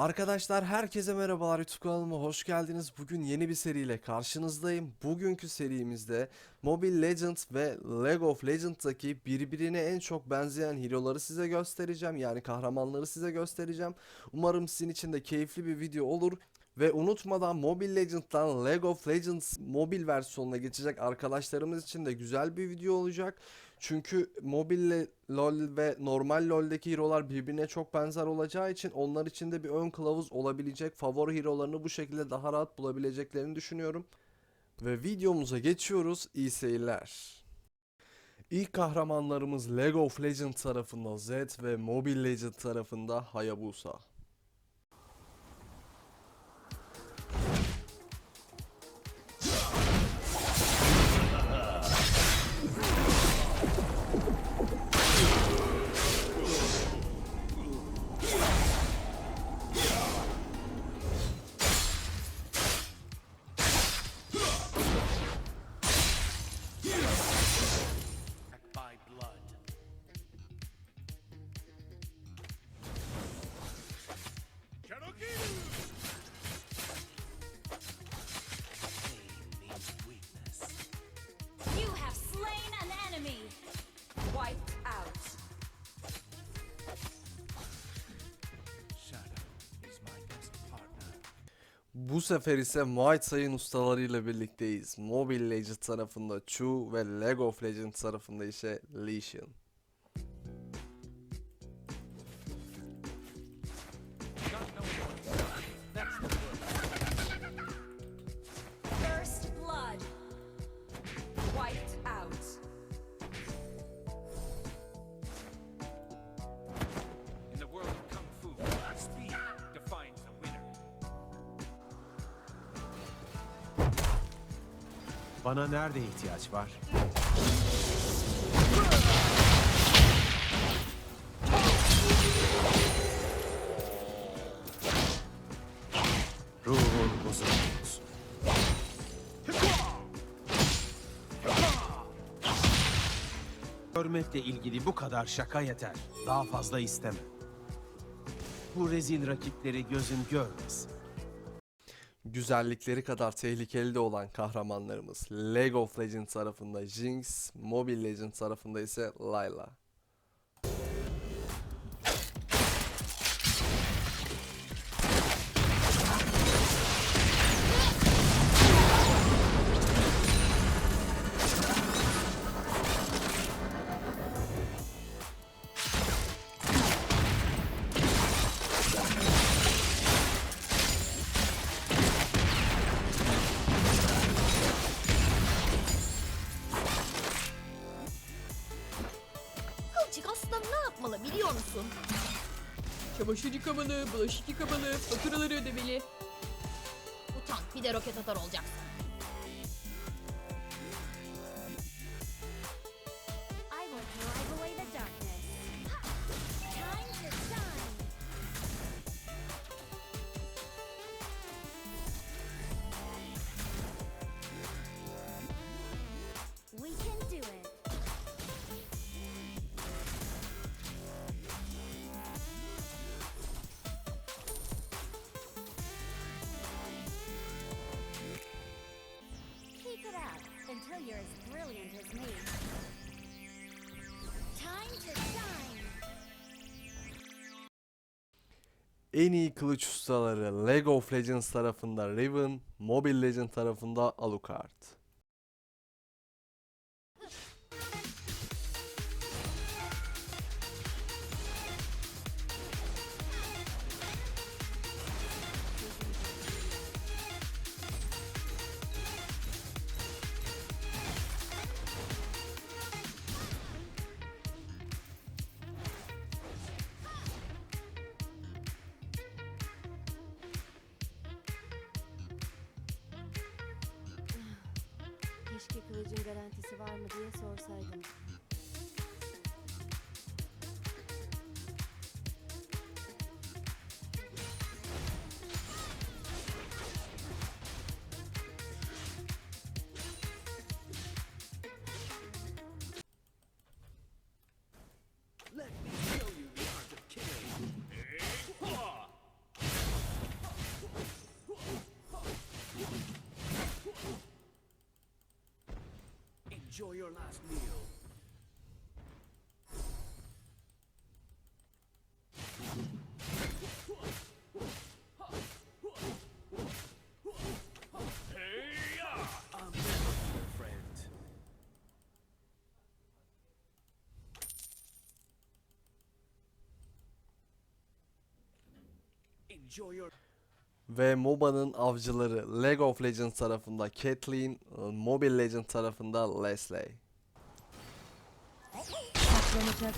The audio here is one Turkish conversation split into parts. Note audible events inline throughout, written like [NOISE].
Arkadaşlar herkese merhabalar YouTube kanalıma hoş geldiniz. Bugün yeni bir seriyle karşınızdayım. Bugünkü serimizde Mobile Legends ve League of Legends'daki birbirine en çok benzeyen hero'ları size göstereceğim. Yani kahramanları size göstereceğim. Umarım sizin için de keyifli bir video olur. Ve unutmadan Mobile Legends'dan League of Legends mobil versiyonuna geçecek arkadaşlarımız için de güzel bir video olacak. Çünkü mobille LoL ve normal LoL'deki hero'lar birbirine çok benzer olacağı için onlar için de bir ön kılavuz olabilecek. Favori hero'larını bu şekilde daha rahat bulabileceklerini düşünüyorum. Ve videomuza geçiyoruz. İyi seyirler. İlk kahramanlarımız League of Legends tarafında Zed ve Mobile Legends tarafında Hayabusa. Bu sefer ise Muay Thai'ın ustalarıyla birlikteyiz. Mobile Legends tarafında Chu ve League of Legends tarafında ise Lee Bana nerede ihtiyaç var? Ruhun huzur bulsun. Görmekle ilgili bu kadar şaka yeter. Daha fazla isteme. Bu rezil rakipleri gözün görmesin. Güzellikleri kadar tehlikeli de olan kahramanlarımız League of Legends tarafında Jinx, Mobile Legends tarafında ise Layla. Aslan ne yapmalı biliyor musun? Çamaşır yıkamalı, bulaşık yıkamalı, faturaları ödemeli. Utan bir de roket atar olacaksın. Me. Time to shine. En iyi kılıç ustaları League of Legends tarafında Riven, Mobile Legends tarafında Alucard. Kılıcın garantisi var mı diye sorsaydım. Enjoy your last meal. Enjoy your Ve MOBA'nın avcıları League of Legends tarafında Caitlyn, Mobile Legends tarafında Leslie. Saklanacak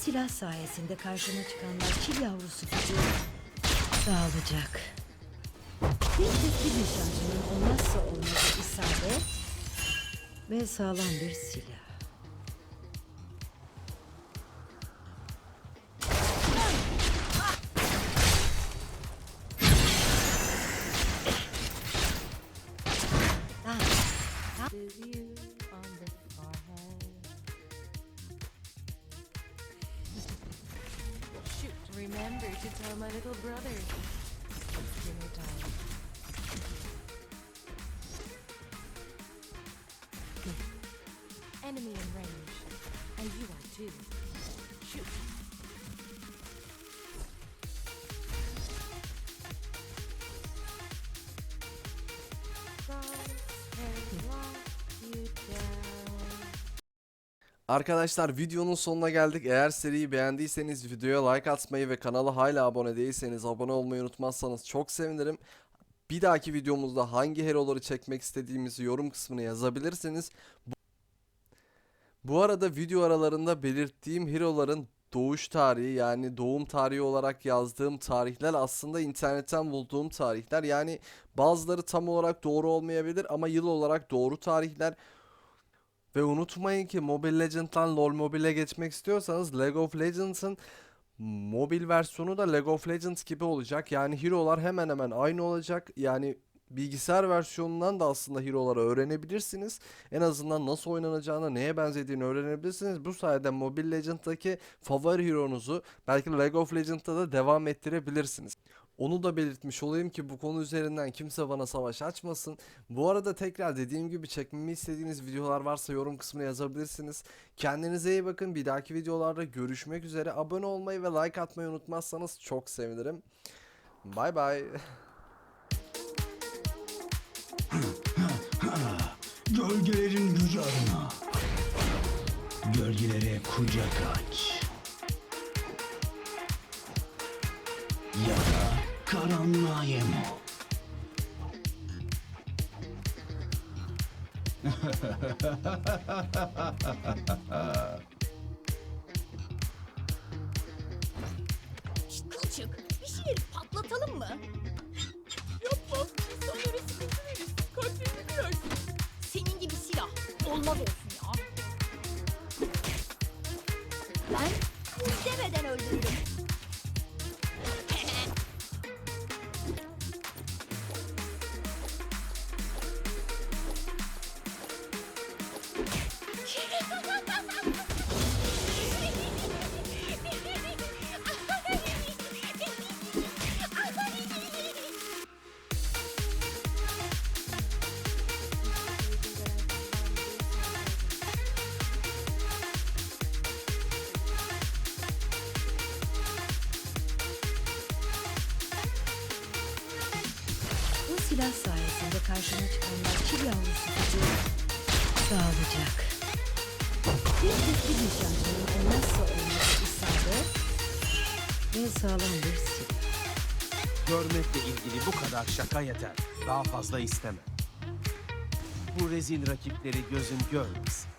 silah sayesinde karşıma çıkanlar çil yavrusu gibi dağılacak. Bir tespit nişancının olmazsa olmazı isabet ve sağlam bir silah. Ah, remember to tell my little brother. Arkadaşlar videonun sonuna geldik. Eğer seriyi beğendiyseniz videoya like atmayı ve kanala hala abone değilseniz abone olmayı unutmazsanız çok sevinirim. Bir dahaki videomuzda hangi hero'ları çekmek istediğimizi yorum kısmına yazabilirsiniz. Bu, arada video aralarında belirttiğim hero'ların doğuş tarihi yani doğum tarihi olarak yazdığım tarihler aslında internetten bulduğum tarihler. Yani bazıları tam olarak doğru olmayabilir ama yıl olarak doğru tarihler. Ve unutmayın ki Mobile Legends'tan LoL Mobile'e geçmek istiyorsanız League of Legends'ın mobil versiyonu da League of Legends gibi olacak. Yani hero'lar hemen hemen aynı olacak. Yani bilgisayar versiyonundan da aslında hero'ları öğrenebilirsiniz. En azından nasıl oynanacağını, neye benzediğini öğrenebilirsiniz. Bu sayede Mobile Legends'daki favori hero'nuzu belki League of Legends'ta da devam ettirebilirsiniz. Onu da belirtmiş olayım ki bu konu üzerinden kimse bana savaş açmasın. Bu arada tekrar dediğim gibi çekmemi istediğiniz videolar varsa yorum kısmına yazabilirsiniz. Kendinize iyi bakın. Bir dahaki videolarda görüşmek üzere. Abone olmayı ve like atmayı unutmazsanız çok sevinirim. Bay bay. Gölgelerin gücü. Gölgelere kucak aç. Ya karanlığa yem ol. [LAUGHS] Kılçık bir şeyleri patlatalım mı? Yapma. İnsanlara sıkıntı verirsin. Kalplerini kırarsın. Senin gibi silah olmaz olsun silah sayesinde karşıma çıkanlar çil yavrusu gibi dağılacak. Bir tespit nişancının olmazsa olmazı isabet ve sağlam bir silah. Görmekle ilgili bu kadar şaka yeter. Daha fazla isteme. Bu rezil rakipleri gözün görmesin.